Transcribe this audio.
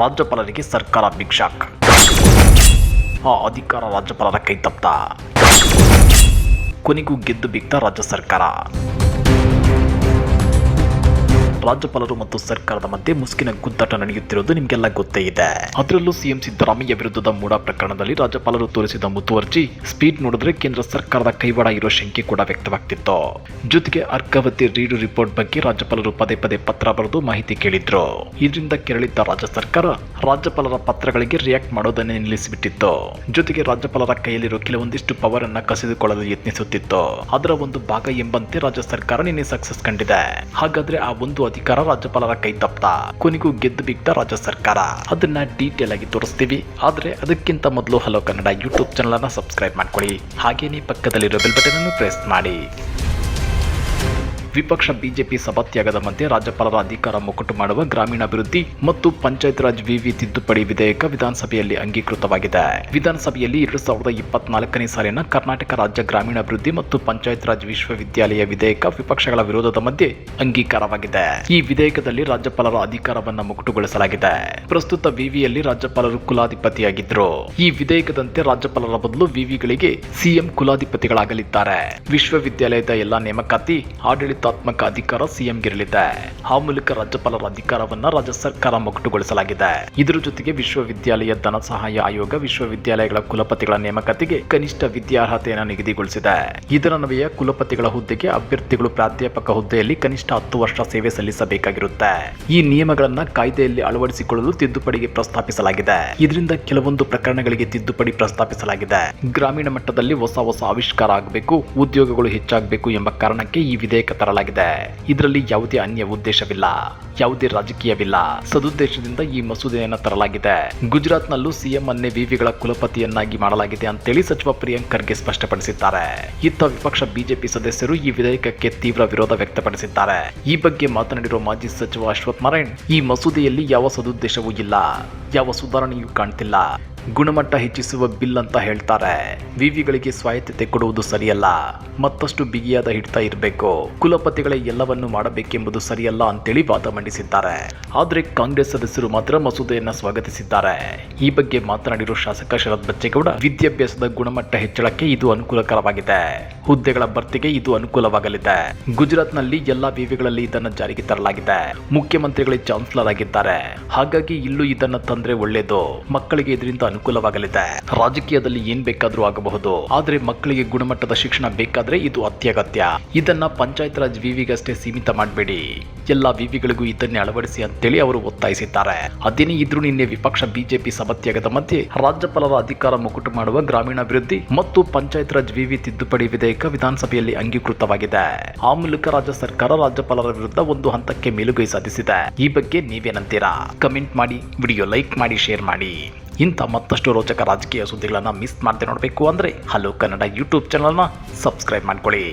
ರಾಜ್ಯಪಾಲರಿಗೆ ಸರ್ಕಾರ ಬಿಗ್ ಆ ಅಧಿಕಾರ ರಾಜ್ಯಪಾಲರ ಕೈ ತಪ್ಪ ಕೊನೆಗೂ ಗೆದ್ದು ಬಿಗ್ತಾ ರಾಜ್ಯ ಸರ್ಕಾರ. ರಾಜ್ಯಪಾಲರು ಮತ್ತು ಸರ್ಕಾರದ ಮಧ್ಯೆ ಮುಸ್ಕಿನ ಗುದ್ದಾಟ ನಡೆಯುತ್ತಿರುವುದು ನಿಮಗೆಲ್ಲ ಗೊತ್ತೇ ಇದೆ. ಅದರಲ್ಲೂ ಸಿಎಂ ಸಿದ್ದರಾಮಯ್ಯ ವಿರುದ್ಧದ ಮೂಡ ಪ್ರಕರಣದಲ್ಲಿ ರಾಜ್ಯಪಾಲರು ತೋರಿಸಿದ ಮುತುವರ್ಜಿ ಸ್ಪೀಡ್ ನೋಡಿದ್ರೆ ಕೇಂದ್ರ ಸರ್ಕಾರದ ಕೈವಾಡ ಇರೋ ಶಂಕೆ ಕೂಡ ವ್ಯಕ್ತವಾಗ್ತಿತ್ತು. ಜೊತೆಗೆ ಅರ್ಕಾವತಿ ರೀಡು ರಿಪೋರ್ಟ್ ಬಗ್ಗೆ ರಾಜ್ಯಪಾಲರು ಪದೇ ಪದೇ ಪತ್ರ ಬರೆದು ಮಾಹಿತಿ ಕೇಳಿದ್ರು. ಇದರಿಂದ ಕೆರಳಿದ್ದ ರಾಜ್ಯ ಸರ್ಕಾರ ರಾಜ್ಯಪಾಲರ ಪತ್ರಗಳಿಗೆ ರಿಯಾಕ್ಟ್ ಮಾಡೋದನ್ನೇ ನಿಲ್ಲಿಸಿಬಿಟ್ಟಿತ್ತು. ಜೊತೆಗೆ ರಾಜ್ಯಪಾಲರ ಕೈಯಲ್ಲಿರೋ ಕೆಲವೊಂದಿಷ್ಟು ಪವರ್ ಅನ್ನ ಕಸಿದುಕೊಳ್ಳಲು ಯತ್ನಿಸುತ್ತಿತ್ತು. ಅದರ ಒಂದು ಭಾಗ ಎಂಬಂತೆ ರಾಜ್ಯ ಸರ್ಕಾರ ನಿನ್ನೆ ಸಕ್ಸಸ್ ಕಂಡಿದೆ. ಹಾಗಾದ್ರೆ ಆ ಒಂದು ಅಧಿಕಾರ ರಾಜ್ಯಪಾಲರ ಕೈ ತಪ್ಪ ಕೊನೆಗೂ ಗೆದ್ದು ಬಿಟ್ಟ ರಾಜ್ಯ ಸರ್ಕಾರ. ಅದನ್ನ ಡೀಟೇಲ್ ಆಗಿ ತೋರಿಸ್ತೀವಿ. ಆದ್ರೆ ಅದಕ್ಕಿಂತ ಮೊದಲು ಹಲೋ ಕನ್ನಡ ಯೂಟ್ಯೂಬ್ ಚಾನಲ್ ಅನ್ನ ಸಬ್ಸ್ಕ್ರೈಬ್ ಮಾಡ್ಕೊಳ್ಳಿ. ಹಾಗೇನೆ ಪಕ್ಕದಲ್ಲಿರೋ ಬೆಲ್ ಬಟನ್ ಅನ್ನು ಪ್ರೆಸ್ ಮಾಡಿ. ವಿಪಕ್ಷ ಬಿಜೆಪಿ ಸಭಾತ್ಯಾಗದ ಮಧ್ಯೆ ರಾಜ್ಯಪಾಲರ ಅಧಿಕಾರ ಮೊಕಟು ಮಾಡುವ ಗ್ರಾಮೀಣಾಭಿವೃದ್ಧಿ ಮತ್ತು ಪಂಚಾಯತ್ ರಾಜ್ ವಿವಿ ತಿದ್ದುಪಡಿ ವಿಧೇಯಕ ವಿಧಾನಸಭೆಯಲ್ಲಿ ಅಂಗೀಕೃತವಾಗಿದೆ. ವಿಧಾನಸಭೆಯಲ್ಲಿ ಎರಡು ಸಾವಿರದ ಇಪ್ಪತ್ನಾಲ್ಕನೇ ಸಾಲಿನ ಕರ್ನಾಟಕ ರಾಜ್ಯ ಗ್ರಾಮೀಣಾಭಿವೃದ್ಧಿ ಮತ್ತು ಪಂಚಾಯತ್ ರಾಜ್ ವಿಶ್ವವಿದ್ಯಾಲಯ ವಿಧೇಯಕ ವಿಪಕ್ಷಗಳ ವಿರೋಧದ ಮಧ್ಯೆ ಅಂಗೀಕಾರವಾಗಿದೆ. ಈ ವಿಧೇಯಕದಲ್ಲಿ ರಾಜ್ಯಪಾಲರ ಅಧಿಕಾರವನ್ನು ಮೊಕಟುಗೊಳಿಸಲಾಗಿದೆ. ಪ್ರಸ್ತುತ ವಿವಿಯಲ್ಲಿ ರಾಜ್ಯಪಾಲರು ಕುಲಾಧಿಪತಿಯಾಗಿದ್ದರು. ಈ ವಿಧೇಯಕದಂತೆ ರಾಜ್ಯಪಾಲರ ಬದಲು ವಿವಿಗಳಿಗೆ ಸಿಎಂ ಕುಲಾಧಿಪತಿಗಳಾಗಲಿದ್ದಾರೆ. ವಿಶ್ವವಿದ್ಯಾಲಯದ ಎಲ್ಲಾ ನೇಮಕಾತಿ ಆಡಳಿತಾತ್ಮಕ ಅಧಿಕಾರ ಸಿಎಂಗಿರಲಿದೆ ಆ ಮೂಲಕ ರಾಜ್ಯಪಾಲರ ಅಧಿಕಾರವನ್ನ ರಾಜ್ಯ ಸರ್ಕಾರ ಮೊಕಟುಗೊಳಿಸಲಾಗಿದೆ. ಇದರ ಜೊತೆಗೆ ವಿಶ್ವವಿದ್ಯಾಲಯ ಧನ ಸಹಾಯ ಆಯೋಗ, ವಿಶ್ವವಿದ್ಯಾಲಯಗಳ ಕುಲಪತಿಗಳ ನೇಮಕಾತಿಗೆ ಕನಿಷ್ಠ ವಿದ್ಯಾರ್ಹತೆಯನ್ನು ನಿಗದಿಗೊಳಿಸಿದೆ. ಇದರನ್ವಯ ಕುಲಪತಿಗಳ ಹುದ್ದೆಗೆ ಅಭ್ಯರ್ಥಿಗಳು ಪ್ರಾಧ್ಯಾಪಕ ಹುದ್ದೆಯಲ್ಲಿ ಕನಿಷ್ಠ ಹತ್ತು ವರ್ಷ ಸೇವೆ ಸಲ್ಲಿಸಬೇಕಾಗಿರುತ್ತೆ. ಈ ನಿಯಮಗಳನ್ನ ಕಾಯ್ದೆಯಲ್ಲಿ ಅಳವಡಿಸಿಕೊಳ್ಳಲು ತಿದ್ದುಪಡಿಗೆ ಪ್ರಸ್ತಾಪಿಸಲಾಗಿದೆ. ಇದರಿಂದ ಕೆಲವೊಂದು ಪ್ರಕರಣಗಳಿಗೆ ತಿದ್ದುಪಡಿ ಪ್ರಸ್ತಾಪಿಸಲಾಗಿದೆ. ಗ್ರಾಮೀಣ ಮಟ್ಟದಲ್ಲಿ ಹೊಸ ಹೊಸ ಆವಿಷ್ಕಾರ ಆಗಬೇಕು, ಉದ್ಯೋಗಗಳು ಹೆಚ್ಚಾಗಬೇಕು ಎಂಬ ಕಾರಣಕ್ಕೆ ಈ ವಿಧೇಯಕ ತರಲಾಗಿದೆ. ಇದರಲ್ಲಿ ಯಾವುದೇ ಅನ್ಯ ಉದ್ದೇಶವಿಲ್ಲ, ಯಾವುದೇ ರಾಜಕೀಯವಿಲ್ಲ. ಸದುದ್ದೇಶದಿಂದ ಈ ಮಸೂದೆಯನ್ನು ತರಲಾಗಿದೆ. ಗುಜರಾತ್ನಲ್ಲೂ ಸಿಎಂ ಅನ್ನೇ ವಿವಿಗಳ ಕುಲಪತಿಯನ್ನಾಗಿ ಮಾಡಲಾಗಿದೆ ಅಂತೇಳಿ ಸಚಿವ ಪ್ರಿಯಾಂಕ್ ಖರ್ಗೆ ಸ್ಪಷ್ಟಪಡಿಸಿದ್ದಾರೆ. ಇತ್ತ ವಿಪಕ್ಷ ಬಿಜೆಪಿ ಸದಸ್ಯರು ಈ ವಿಧೇಯಕಕ್ಕೆ ತೀವ್ರ ವಿರೋಧ ವ್ಯಕ್ತಪಡಿಸಿದ್ದಾರೆ. ಈ ಬಗ್ಗೆ ಮಾತನಾಡಿರುವ ಮಾಜಿ ಸಚಿವ ಅಶ್ವಥ್ ನಾರಾಯಣ್, ಈ ಮಸೂದೆಯಲ್ಲಿ ಯಾವ ಸದುದ್ದೇಶವೂ ಇಲ್ಲ, ಯಾವ ಸುಧಾರಣೆಯೂ ಕಾಣ್ತಿಲ್ಲ. ಗುಣಮಟ್ಟ ಹೆಚ್ಚಿಸುವ ಬಿಲ್ ಅಂತ ಹೇಳ್ತಾರೆ. ವಿವಿಗಳಿಗೆ ಸ್ವಾಯತ್ತತೆ ಕೊಡುವುದು ಸರಿಯಲ್ಲ. ಮತ್ತಷ್ಟು ಬಿಗಿಯಾದ ಹಿಡಿತ ಇರಬೇಕು. ಕುಲಪತಿಗಳೇ ಎಲ್ಲವನ್ನೂ ಮಾಡಬೇಕೆಂಬುದು ಸರಿಯಲ್ಲ ಅಂತೇಳಿ ವಾದ ಮಂಡಿಸಿದ್ದಾರೆ. ಆದರೆ ಕಾಂಗ್ರೆಸ್ ಸದಸ್ಯರು ಮಾತ್ರ ಮಸೂದೆಯನ್ನು ಸ್ವಾಗತಿಸಿದ್ದಾರೆ. ಈ ಬಗ್ಗೆ ಮಾತನಾಡಿರುವ ಶಾಸಕ ಶರತ್ ಬಚ್ಚೇಗೌಡ, ವಿದ್ಯಾಭ್ಯಾಸದ ಗುಣಮಟ್ಟ ಹೆಚ್ಚಳಕ್ಕೆ ಇದು ಅನುಕೂಲಕರವಾಗಿದೆ. ಹುದ್ದೆಗಳ ಭರ್ತಿಗೆ ಇದು ಅನುಕೂಲವಾಗಲಿದೆ. ಗುಜರಾತ್ನಲ್ಲಿ ಎಲ್ಲಾ ವಿವಿಗಳಲ್ಲಿ ಇದನ್ನು ಜಾರಿಗೆ ತರಲಾಗಿದೆ. ಮುಖ್ಯಮಂತ್ರಿಗಳೇ ಚಾನ್ಸಲರ್ ಆಗಿದ್ದಾರೆ. ಹಾಗಾಗಿ ಇಲ್ಲೂ ಇದನ್ನ ತಂದ್ರೆ ಒಳ್ಳೇದು. ಮಕ್ಕಳಿಗೆ ಇದರಿಂದ ಅನುಕೂಲವಾಗಲಿದೆ. ರಾಜಕೀಯದಲ್ಲಿ ಏನ್ ಬೇಕಾದ್ರೂ ಆಗಬಹುದು. ಆದ್ರೆ ಮಕ್ಕಳಿಗೆ ಗುಣಮಟ್ಟದ ಶಿಕ್ಷಣ ಬೇಕಾದ್ರೆ ಇದು ಅತ್ಯಗತ್ಯ. ಇದನ್ನ ಪಂಚಾಯತ್ ರಾಜ್ ವಿವಿಗಷ್ಟೇ ಸೀಮಿತ ಮಾಡಬೇಡಿ. ಎಲ್ಲಾ ವಿವಿಗಳಿಗೂ ಇದನ್ನೇ ಅಳವಡಿಸಿ ಅಂತೇಳಿ ಅವರು ಒತ್ತಾಯಿಸಿದ್ದಾರೆ. ಅದೇನೇ ಇದ್ರೂ ನಿನ್ನೆ ವಿಪಕ್ಷ ಬಿಜೆಪಿ ಸಭತ್ಯಾಗದ ಮಧ್ಯೆ ರಾಜ್ಯಪಾಲರ ಅಧಿಕಾರ ಮುಕುಟು ಮಾಡುವ ಗ್ರಾಮೀಣಾಭಿವೃದ್ಧಿ ಮತ್ತು ಪಂಚಾಯತ್ ರಾಜ್ ವಿವಿ ತಿದ್ದುಪಡಿ ವಿಧೇಯಕ ವಿಧಾನಸಭೆಯಲ್ಲಿ ಅಂಗೀಕೃತವಾಗಿದೆ. ಆ ಮೂಲಕ ರಾಜ್ಯ ಸರ್ಕಾರ ರಾಜ್ಯಪಾಲರ ವಿರುದ್ಧ ಒಂದು ಹಂತಕ್ಕೆ ಮೇಲುಗೈ ಸಾಧಿಸಿದೆ. ಈ ಬಗ್ಗೆ ನೀವೇನಂತೀರಾ ಕಮೆಂಟ್ ಮಾಡಿ, ವಿಡಿಯೋ ಲೈಕ್ ಮಾಡಿ, ಶೇರ್ ಮಾಡಿ. ಇಂಥ ಮತ್ತಷ್ಟು ರೋಚಕ ರಾಜಕೀಯ ಸುದ್ದಿಗಳನ್ನು ಮಿಸ್ ಮಾಡದೆ ನೋಡಬೇಕು ಅಂದರೆ ಹಲೋ ಕನ್ನಡ ಯೂಟ್ಯೂಬ್ ಚಾನಲ್ನ ಸಬ್ಸ್ಕ್ರೈಬ್ ಮಾಡ್ಕೊಳ್ಳಿ.